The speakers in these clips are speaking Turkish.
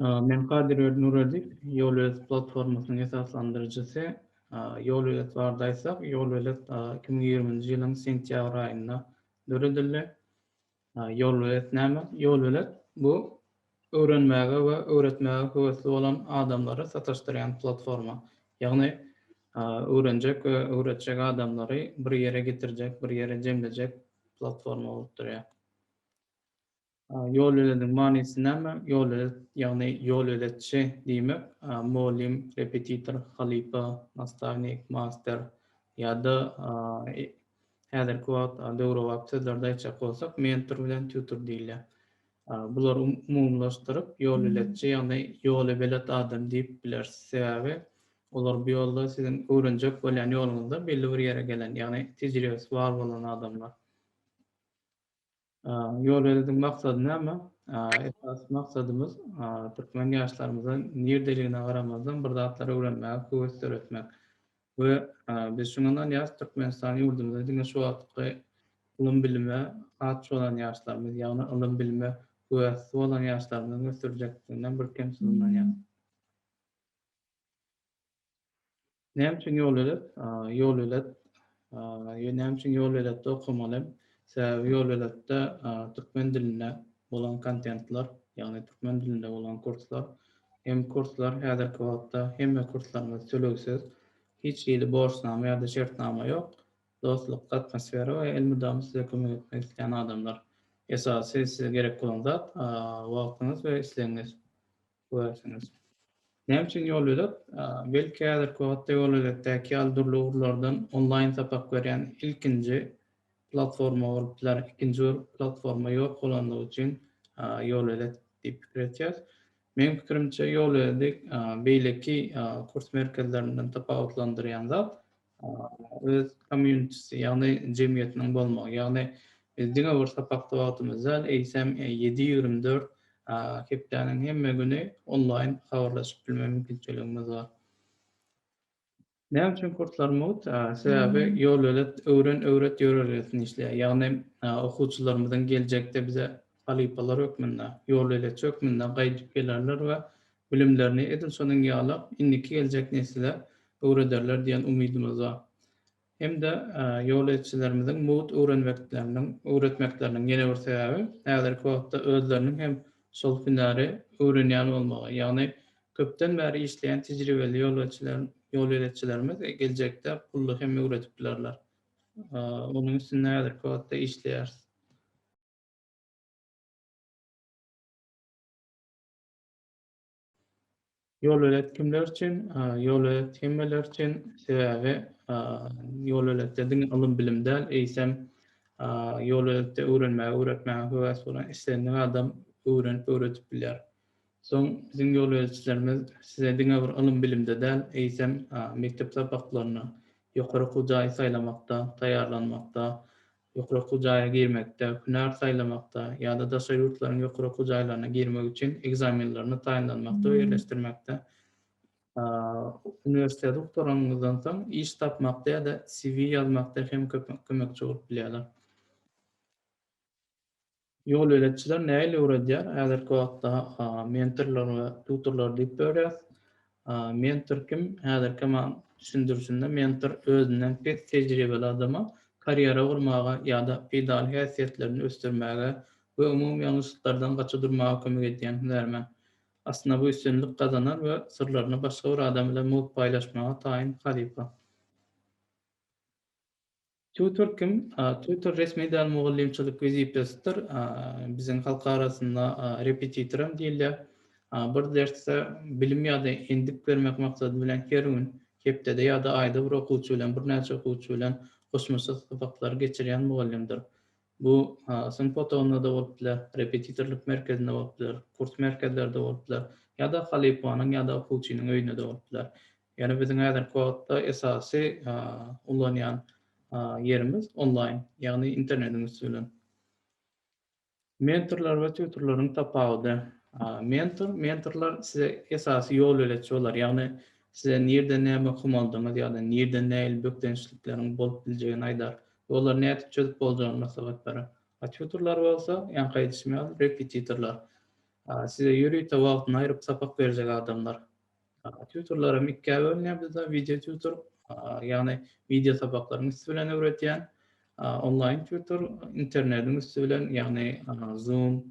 Men Kadir Nurödik, Yol Ölet platformasının esaslandırıcısı. Yol Ölet vardaysak, Yol Ölet 2020-nji ýylyň sentýabr aýynda döredildi. Yol Ölet näme? Yol Ölet bu öwrenmäge we öwretmäge höwesli bolan adamlara sataşdyran platforma. Ýagny öwrenjek we öwretjek adamlary bir ýere getirjek, bir ýere jemlejek platforma bolup durýar. Yol öletin manisi näme? Yol ýagny yol öletçi diýmek, molim, repetitor, halipa, nastavnik, master ýa-da häzirki wagtda döwre wagt sözlerde aýtjak bolsak, mentor bilen tutor diýilýär. Bular umumlaşdyryp yol öletçi ýagny ýoly bilet adam diýip bilersiz. Sebäbi olar bu ýolda sizin öwrenjek bolan ýoluňyzda belli bir ýere gelen, ýagny tejribesi bar bolan adamlar. Yol öletin maksady näme? Esas maksadymyz türkmen ýaşlarymyzyň nirdeligine garamazdan bir zatlary öwrenmäge höwes öğretmek. We biz şundan ýaş Türkmenistan ýurdumyzda diňe şu wagtky ulum bilime hat bolan ýaşlarymyz, ýagny ulum bilime höwes bolan ýaşlarymyzyň gösterjekdiginden bir kemsizlikden ýa. Näme üçin ýol ölet? Ýol ölet, näme üçin ýol öletde okumaly? Ýol öletde türkmen diline bolan kontentler, ýagny türkmen dilinde bolan kurslar, hem kurslar häzirki wagtda hemme kurslarymyz töleksiz, hiç ýyly borçnama ýa-da şertnama ýok. Dostluk atmosfera we ilmi dam size kömek etmek isleýän adamlar. Esasy size gerek bolan zat wagtyňyz we islegiňiz. Näme üçin ýol ölet? Belki häzirki wagtda ýol öletdäki aldyrlyglardan online sapak berýän ilkinji platforma bolupdylar. Ikinji bir platforma ýok bolanlygy üçin ýol ölet diýip pikir etýär. Meň pikirimçe ýol ölet beýleki kurs merkezlerinden tapawutlandyrýan zat öz communitysi ýagny jemgyýetiniň bolmagy. Ýagny biz diňe bir sapakda wagtymyzda eýsem 7-24 hepdeniň hemme güni online habarlaşyp bilme mümkinçiligimiz bar. Näme üçin kurslar mowt? Sebäbi ýol hmm. ölet, öwren, öwret ýörelesini işleýär. Ýagny okuwçylarymyzyň geljekde bize alypalar hökmünde, ýol ölet hökmünde gaýdyp gelerler we bilimlerini edin sonuň ýalap indiki geljek nesile öwrederler diýen umydymyz bar. Hem de ýol öletçilerimizin mowt öwrenmeklerinin, öwretmeklerinin ýene bir sebäbi häzirki wagtda özleriniň hem sol günäri öwrenýän bolmagy. Ýagny köpden bäri işleýän tejribeli ýol öletçilerin yol yöneticilerimiz gelecekte pullu hem üretip bilerler. Onun için nedir kodda işleyer. Yol ölet kimler için? Yol ölet hemmeler için sebebi yol öletlerden alım bilimdel eysem yol ölette öğrenmeye, öğretmeye, hüves olan istendiğin adam öğrenip öğretip biler. Soň bizim ýol berişlerimiz size diňe bir alym bilimde däl, eýsem mektep sabaklarına ýokary hujaý saýlamakda, taýýarlanmakda, ýokary hujaýa girmekde, hünär saýlamakda ýa-da daşa ýurtlaryň ýokary hujaýlaryna girmek üçin egzaminlerini taýinlanmakda we ýerleşdirmekde. Üniversitede doktoranňyzdan soň iş tapmakda ýa-da CV ýazmakda hem kömekçi bolup bilýärler. yol öletçiler näyle öwredýär? Häzirki wagtda mentorlar we tutorlar diýip bölýär. Mentor kim? Häzirki man düşündirsinde mentor özünden pek tejribeli adama karyera urmaga ýa-da ideal häsiýetlerini ösdürmäge we umumy ýalňyşlyklardan gaça durmaga kömek edýän hünärmen. Aslında bu üstünlük kazanar ve sırlarını başka bir adam ile muht paylaşmaya tayin halifa. Twitter кім? Twitter ресми мугаллимчилик визипестир. Біздің қалқы арасында репетиторым дейлі. Бір дерсте билим яда эндип бермек максаты менен керүүн кептеде яда айда бир окуучу менен бир нече окуучу менен кошмоса сабактар кечирген мугаллимдир. Bu sınıf да da olabilir, kurs merkezlerde olabilir, da halipanın yerimiz online, ýagny internetimiz bilen. Mentorlar we tutorların tapawdy. Mentor, mentorlar size esasy ýol öwretçi bolar, ýagny size nirde näme humaldyňyz ýa-da nirde näil bökdençlikleriň bolup biljegini aýdar. Olar nätip çözüp boljagyny maslahat berer. Tutorlar bolsa, ýan gaýdyşmaýar repetitorlar. Size yürüyte wagtyny aýryp sapak berjek adamlar. tutorlara mikkabe önlemde da video tutor yani video sabaklarını üstü bilen öğretiyen online tutor internetimiz üstü bilen yani Zoom,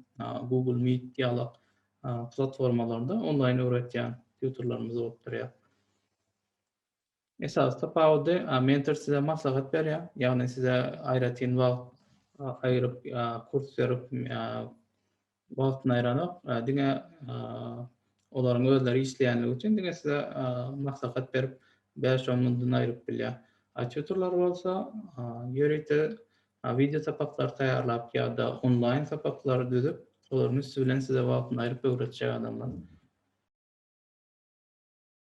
Google Meet diýaly platformalarda online öğretiyen tutorlarımız olup durýar. Esasda pawdy mentor size maslahat berýär, ýagny size aýratyn wagt aýryp kurs berip wagtyny aýranyp diňe оларың өздері иштегенлиги үшін деген сизге мақсат беріп беш он мыңдан айырып биле а тьюторлор болсо үйрөйтө видео сабактар даярдап жада онлайн сабактар түзүп олардың үстү менен сизге убактын айырып үйрөтүшөт адамдар